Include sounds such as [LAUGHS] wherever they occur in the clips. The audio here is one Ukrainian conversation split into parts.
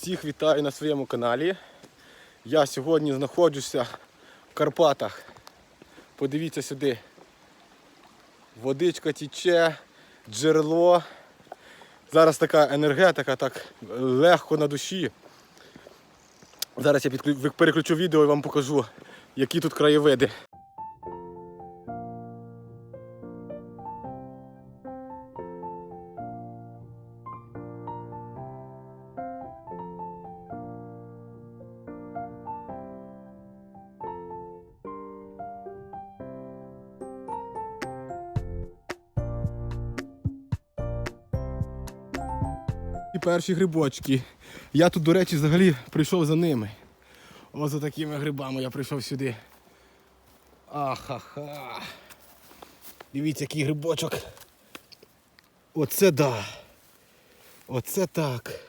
Всіх вітаю на своєму каналі. Я сьогодні знаходжуся в Карпатах. Подивіться сюди. Водичка тіче, джерело. Зараз така енергетика, так легко на душі. Зараз я переключу відео і вам покажу, які тут краєвиди. Перші грибочки. Я тут, до речі, взагалі прийшов за ними. Ось за такими грибами я прийшов сюди. Ахаха. Дивіться, який грибочок. Оце да. Оце так.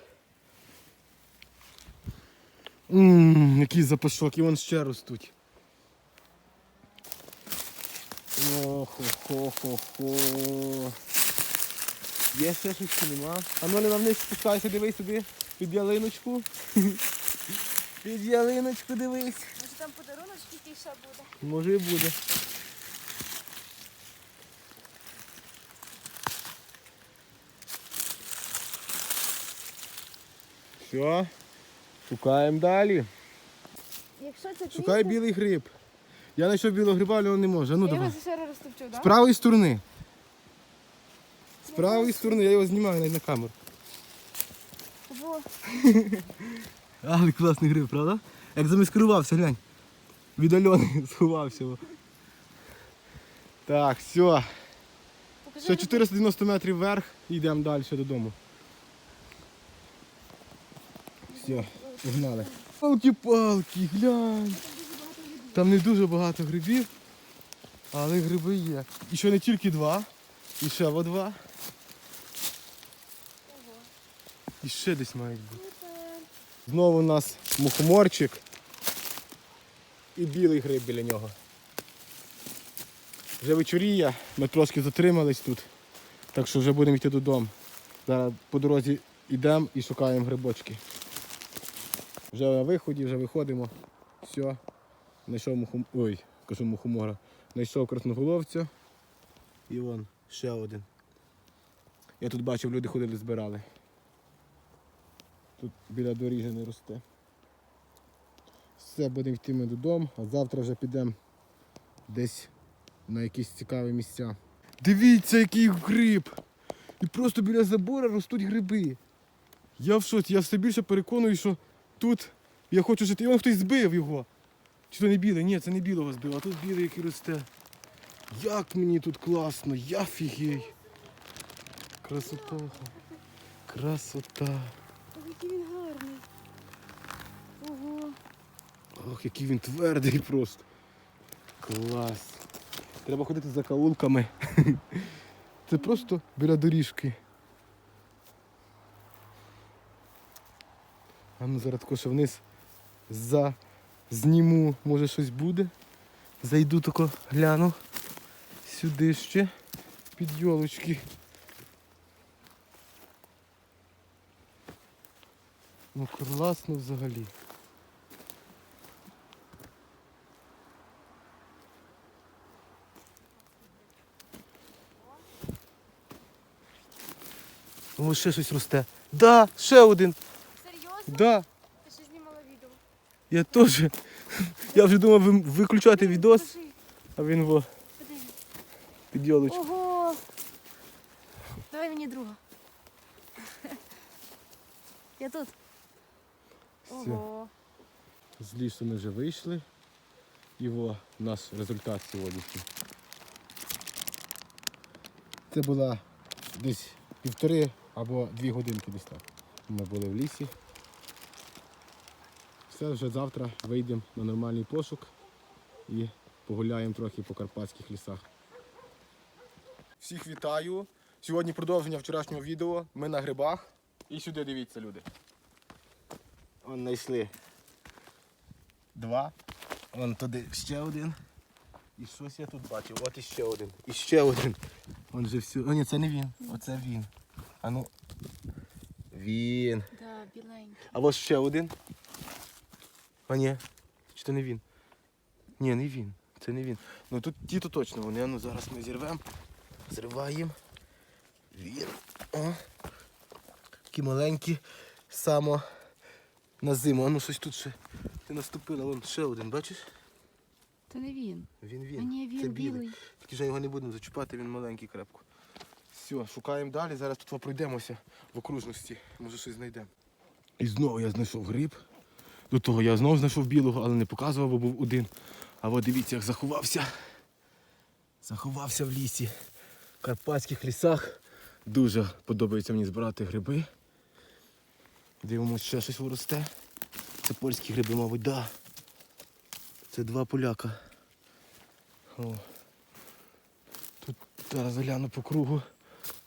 Ммм, який запашок, і вон ще ростуть. Охо-хо-хо-хо. Є ще щось чи нема? А ну на вниз спускайся, дивись сюди. Під ялиночку. Під ялиночку дивись. Може там подарунок який ще буде. Може і буде. Все. Шукаємо далі. Якщо це Шукай білий гриб. Я знайшов білого гриба, але він не може. А Ну я давай. його ще раз розтопчу, З правої сторони. З правої сторони, я його знімаю навіть на камеру. Во, [LAUGHS] Але класний гриб, правда? Як замаскирувався, глянь. Від Альони [LAUGHS] сховався. Так, все. Ще 490 метрів вверх і йдемо далі додому. Все, погнали. Палки-палки, глянь. Там не дуже багато грибів, але гриби є. І ще не тільки два, і ще во два. І ще десь мають бути. Знову у нас мухоморчик і білий гриб біля нього. Вже вечоріє, ми трошки затримались тут, так що вже будемо йти додому. Зараз по дорозі йдемо і шукаємо грибочки. Вже на виході, вже виходимо. Все. Знайшов мухом... Ой, кажу мухомора. Знайшов красноголовця. І вон ще один. Я тут бачив, люди ходили, збирали. Тут біля доріги не росте. Все, будемо йти ми додому, а завтра вже підемо десь на якісь цікаві місця. Дивіться, який гриб! І просто біля забора ростуть гриби. Я в шоці, я все більше переконую, що тут я хочу жити. І вон хтось збив його. Чи то не білий? Ні, це не білого збив, а тут білий, який росте. Як мені тут класно, я фігей. Красота. Красота. Який він гарний. Ого. Ох, який він твердий просто. Клас. Треба ходити за каулками. [LAUGHS] Це просто біля доріжки. А ну зараз тако ще вниз за зніму, може щось буде. Зайду тако гляну сюди ще під йолочки. Ну класно взагалі. О, ще щось росте. Да, ще один. Серйозно? Да, Ти ще знімала відео. я теж. Я вже думав виключати відос, а він во під йолочку. Ого. Давай мені друга. [LAUGHS] Я тут. З лісу ми вже вийшли. І во наш результат сьогоднішній. Це була десь півтори або дві годинки десь так. Ми були в лісі. Все, вже завтра вийдемо на нормальний пошук і погуляємо трохи по карпатських лісах. Всіх вітаю. Сьогодні продовження вчорашнього відео. Ми на грибах. І сюди дивіться, люди. Вон знайшли два. Вон туди ще один. І щось я тут бачив. От іще один. І ще один. Вон же все. О, ні, це не він. Оце він. А ну. Він. Да, біленький. А ось ще один. А ні. Чи це не він? Ні, не він. Це не він. Ну тут ті то точно вони. А Ну зараз ми зірвемо. Зриваємо. Він. О. Такі маленькі. Само на зиму. А ну щось тут ще. Ти наступила, вон ще один, бачиш? Це не він. Він він. А ні, Це білий. білий. Тільки вже його не будемо зачіпати, він маленький крепко. Все, шукаємо далі, зараз тут пройдемося в окружності, може щось знайдемо. І знову я знайшов гриб. До того я знову знайшов білого, але не показував, бо був один. А от дивіться, як заховався. Заховався в лісі. В карпатських лісах. Дуже подобається мені збирати гриби. Дивимося, ще щось росте. Це польські гриби, мабуть. Да. Це два поляка. О. Тут зараз гляну по кругу.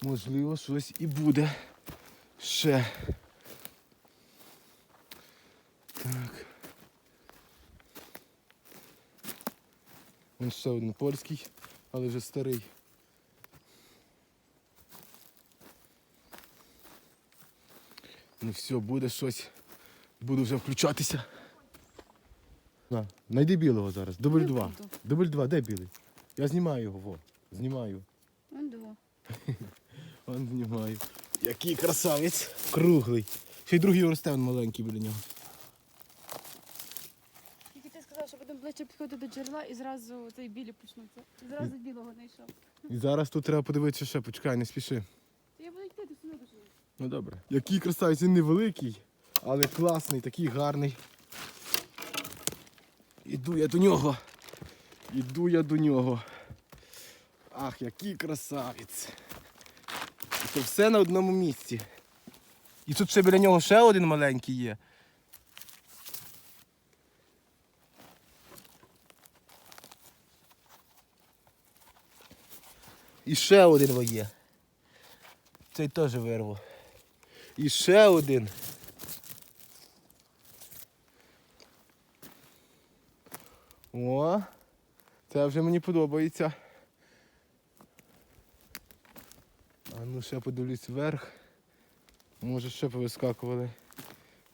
Можливо, щось і буде. Ще. Так. Він ще один польський, але вже старий. Ну все, буде щось. Буду вже включатися. На, найди білого зараз. Дубль Не два. буду. Дубль два, де білий? Я знімаю його, во. Знімаю. Он два. [LAUGHS] Он знімаю. Який красавець. Круглий. Ще й другий росте, він маленький біля нього. Тільки ти сказав, що будемо ближче підходити до джерела і зразу цей білі почнуться. Зразу білого знайшов. І зараз тут треба подивитися ще, почекай, не спіши. То я буду йти, не доживу. Ну добре. Який красавець, він невеликий, але класний, такий гарний. Іду я до нього. Іду я до нього. Ах, який красавець. Це все на одному місці. І тут ще біля нього ще один маленький є. І ще один є. Цей теж вирву. І ще один. О, це вже мені подобається. А ну ще подивлюсь вверх. Може ще повискакували.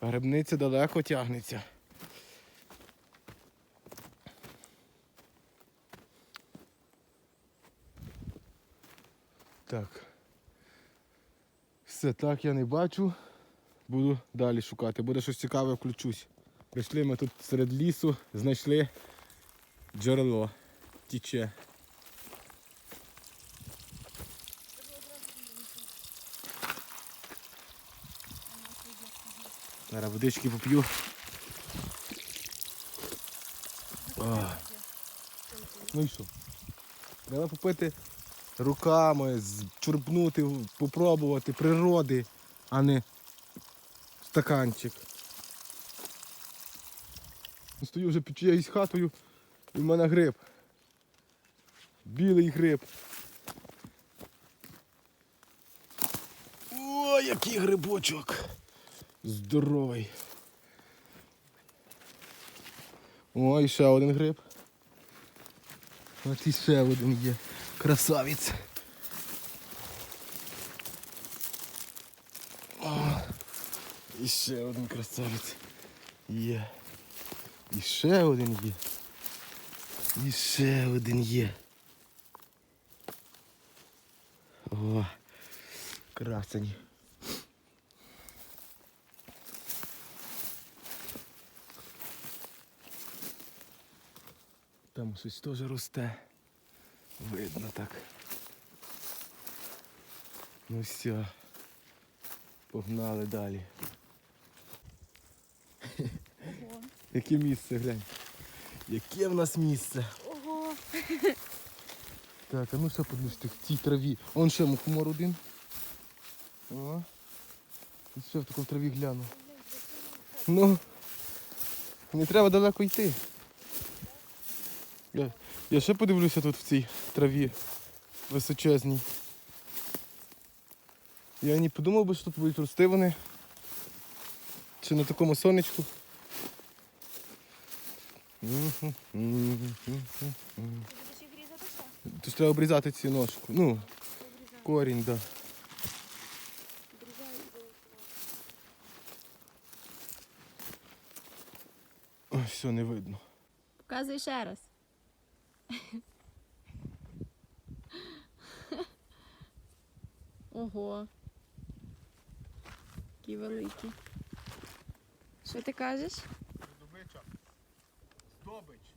Грибниця далеко тягнеться. Так. Все, так я не бачу. Буду далі шукати. Буде щось цікаве, включусь. Прийшли ми тут серед лісу, знайшли джерело. Тіче. Зараз водички поп'ю. Ну і що? Треба попити руками, чурпнути, попробувати природи, а не стаканчик. Стою вже під чиєюсь хатою і в мене гриб. Білий гриб. О, який грибочок. Здоровий. О, і ще один гриб. От і ще один є. Красавець. О, і ще один красавець. Є. І ще один є. І ще один є. О, красень. Там щось теж росте. Видно так. Ну все. Погнали далі. Ого. Яке місце, глянь. Яке в нас місце? Ого. Так, а ну що подивишся в цій траві. Он ще мухомор один. О. І ще в таку траві гляну. Ну, не треба далеко йти. Я, я ще подивлюся тут в цій траві височезній. Я не подумав би, що тут будуть рости вони. Чи на такому сонечку. Ти будеш їх різати що? Тож треба обрізати цю ножку. Ну, корінь, так. Да. Ой, все, не видно. Показуй ще раз. Ого. Які великі. Що ти кажеш? Здобича. Здобич.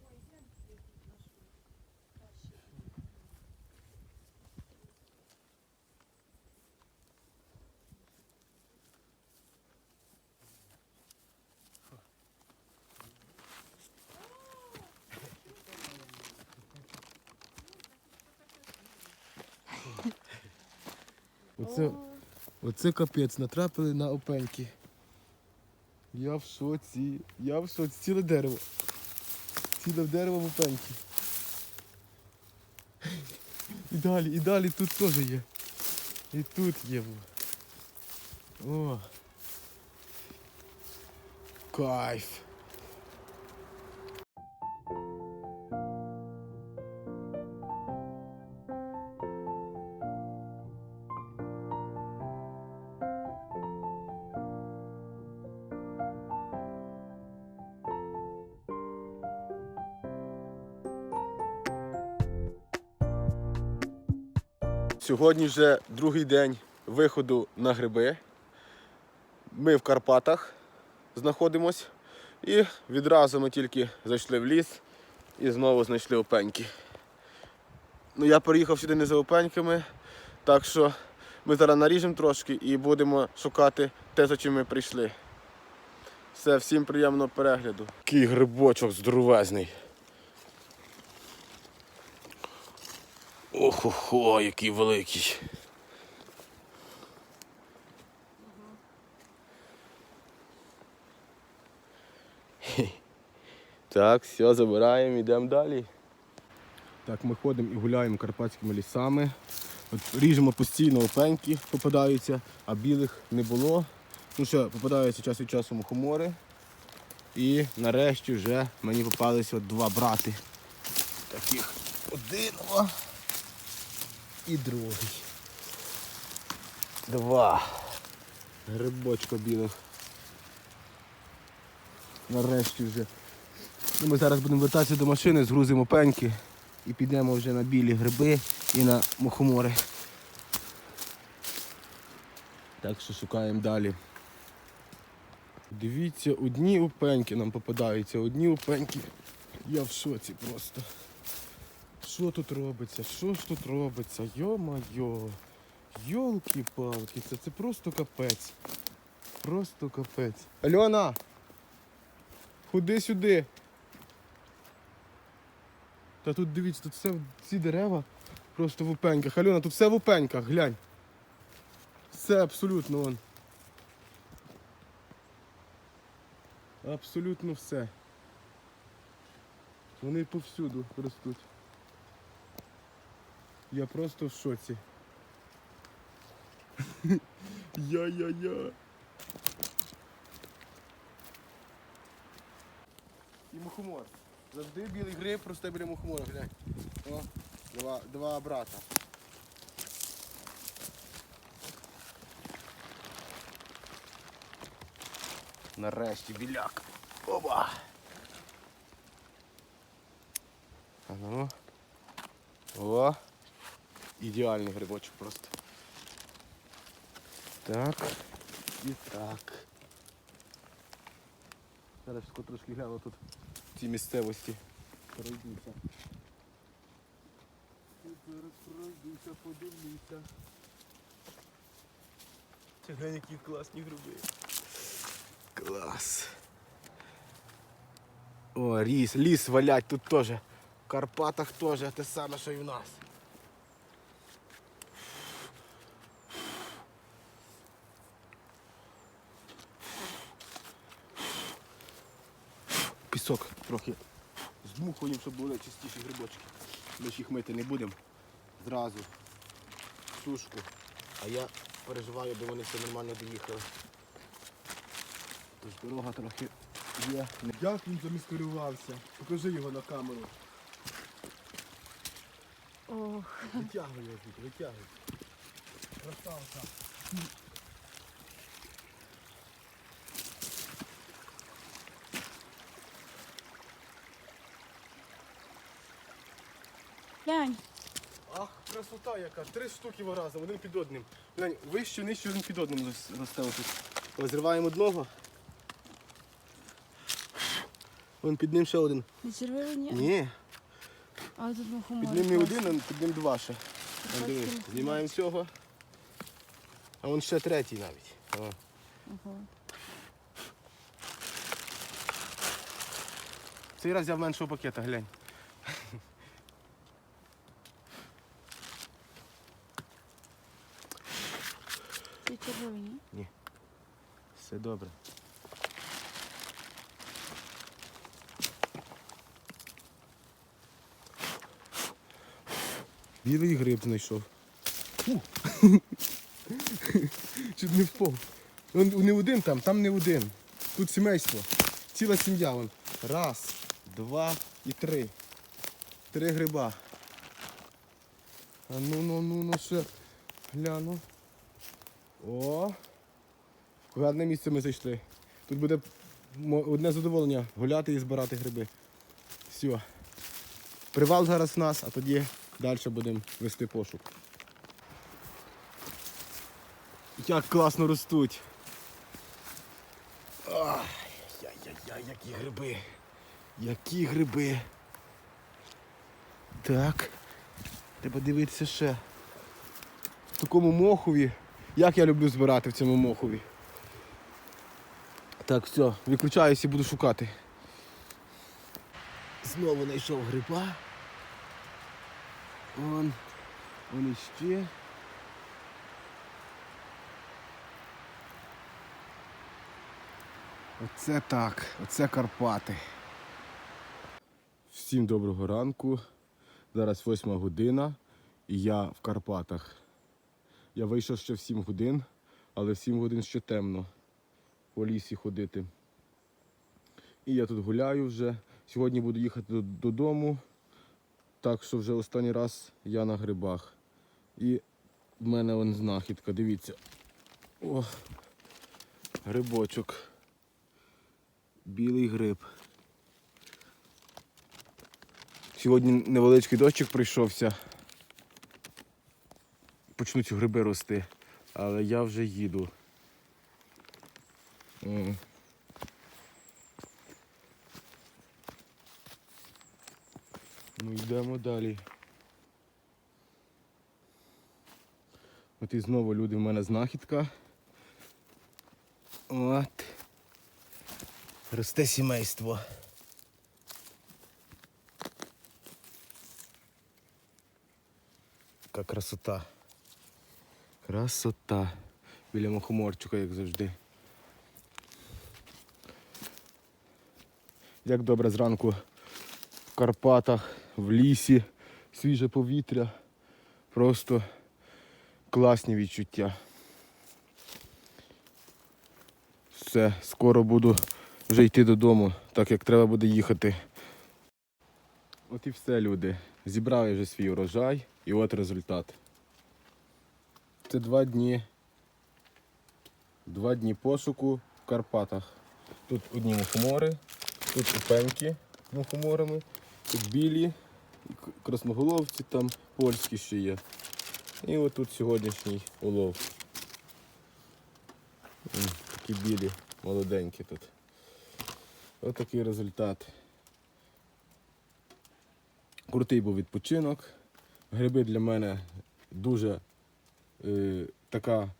Оце, оце капець, натрапили на опеньки. Я в шоці. Я в шоці. Ціле дерево. Ціле дерево в опеньки. І далі, і далі тут теж є. І тут є. О. Кайф. Сьогодні вже другий день виходу на гриби. Ми в Карпатах знаходимось. І відразу ми тільки зайшли в ліс і знову знайшли опеньки. Ну, я приїхав сюди не за опеньками, так що ми зараз наріжемо трошки і будемо шукати те, за чим ми прийшли. Все, всім приємного перегляду. Який грибочок здоровезний. Охо-хо, який великий. Так, все, забираємо, йдемо далі. Так, ми ходимо і гуляємо карпатськими лісами. От ріжемо постійно опеньки, попадаються, а білих не було. Ну що, попадаються час від часу мухомори. І нарешті вже мені попалися от два брати. Таких один і другий. Два. Грибочка білих. Нарешті вже. Ну, ми зараз будемо вертатися до машини, згрузимо пеньки і підемо вже на білі гриби і на мухомори. Так що шукаємо далі. Дивіться, одні упеньки нам попадаються, одні упеньки. Я в шоці просто. Що тут робиться? Що ж тут робиться? Йо-майо. Йолки-палки, це, це просто капець. Просто капець. Альона! Ходи сюди. Та тут дивіться, тут все ці дерева просто в опеньках. Альона, тут все в опеньках, глянь. Все абсолютно вон. Абсолютно все. Вони повсюду ростуть. Я просто в шоці. [LAUGHS] Я-я-я. І мухомор. Завжди білий гриб, просто біля мухомора, глянь. О, два, два брата. Нарешті біляк. Оба. А ну. О. Ідеальний грибочок просто. Так. І так. Зараз трошки гляну тут в цій місцевості. Пройдуся. Зараз пройдуся, подивлюся. Це глянь, які класні гриби. Клас. О, ліс, ліс валять тут теж. В Карпатах теж те саме, що і в нас. Пісок трохи здмухуємо, щоб були чистіші грибочки. Ми ж їх мити не будемо. Зразу в сушку. А я переживаю, аби вони все нормально доїхали. Тож дорога трохи є. Як він заміскалювався? Покажи його на камеру. Ох. Витягуй його звідти, витягуй. Красавка. Глянь, Ах, красота яка, три штуки разом, один під одним. Глянь, вище, нижче, один під одним рос- росте тут. Розриваємо одного. Вон під ним ще один. не червиві, ні? Ні, А тут мухомор. під ним не один, а під ним два ще. Вон, диви, Знімаємо цього. А вон ще третій навіть. О. Ого. Цей раз я в меншого пакета, глянь. Ці червиві, ні? Все добре. Білий гриб знайшов. Фу. [LAUGHS] Чуть не впав. Он не один там, там не один. Тут сімейство. Ціла сім'я. Вон. Раз, два і три. Три гриба. А ну ну ну ну ще гляну. О! В гарне місце ми зайшли. Тут буде одне задоволення гуляти і збирати гриби. Все. Привал зараз в нас, а тоді далі будемо вести пошук. Як класно ростуть. Ай-яй-яй, які гриби. Які гриби. Так. Треба дивитися ще. В такому мохові. Як я люблю збирати в цьому мохові. Так, все, виключаюся і буду шукати. Знову знайшов гриба. Вон, вон іще. Оце так, оце Карпати. Всім доброго ранку. Зараз восьма година і я в Карпатах. Я вийшов ще в 7 годин, але в 7 годин ще темно по лісі ходити. І я тут гуляю вже. Сьогодні буду їхати додому. Так що вже останній раз я на грибах. І в мене вон знахідка, дивіться. О, грибочок. Білий гриб. Сьогодні невеличкий дощик прийшовся. Почнуть гриби рости, але я вже їду. Ну йдемо далі. От і знову люди в мене знахідка. От. Росте сімейство. Яка красота. Красота. Біля мухоморчика, як завжди. Як добре зранку в Карпатах, в лісі, свіже повітря. Просто класні відчуття. Все, скоро буду вже йти додому, так як треба буде їхати. От і все, люди. Зібрали вже свій урожай і от результат. Це два дні. Два дні пошуку в Карпатах. Тут одні мухомори, тут упеньки мухоморами, тут білі, красноголовці там польські ще є. І от тут сьогоднішній улов. Такі білі, молоденькі тут. Ось такий результат. Крутий був відпочинок. Гриби для мене дуже е, така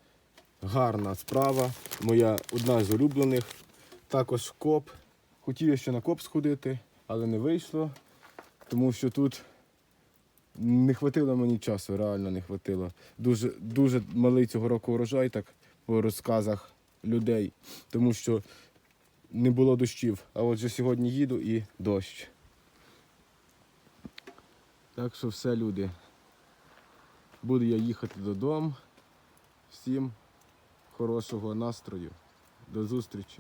гарна справа. Моя одна з улюблених. Також коп. Хотів я ще на коп сходити, але не вийшло, тому що тут не хватило мені часу, реально не хватило. Дуже, дуже малий цього року урожай, так по розказах людей, тому що не було дощів. А отже сьогодні їду і дощ. Так що все, люди. Буду я їхати додому. Всім хорошого настрою. До зустрічі.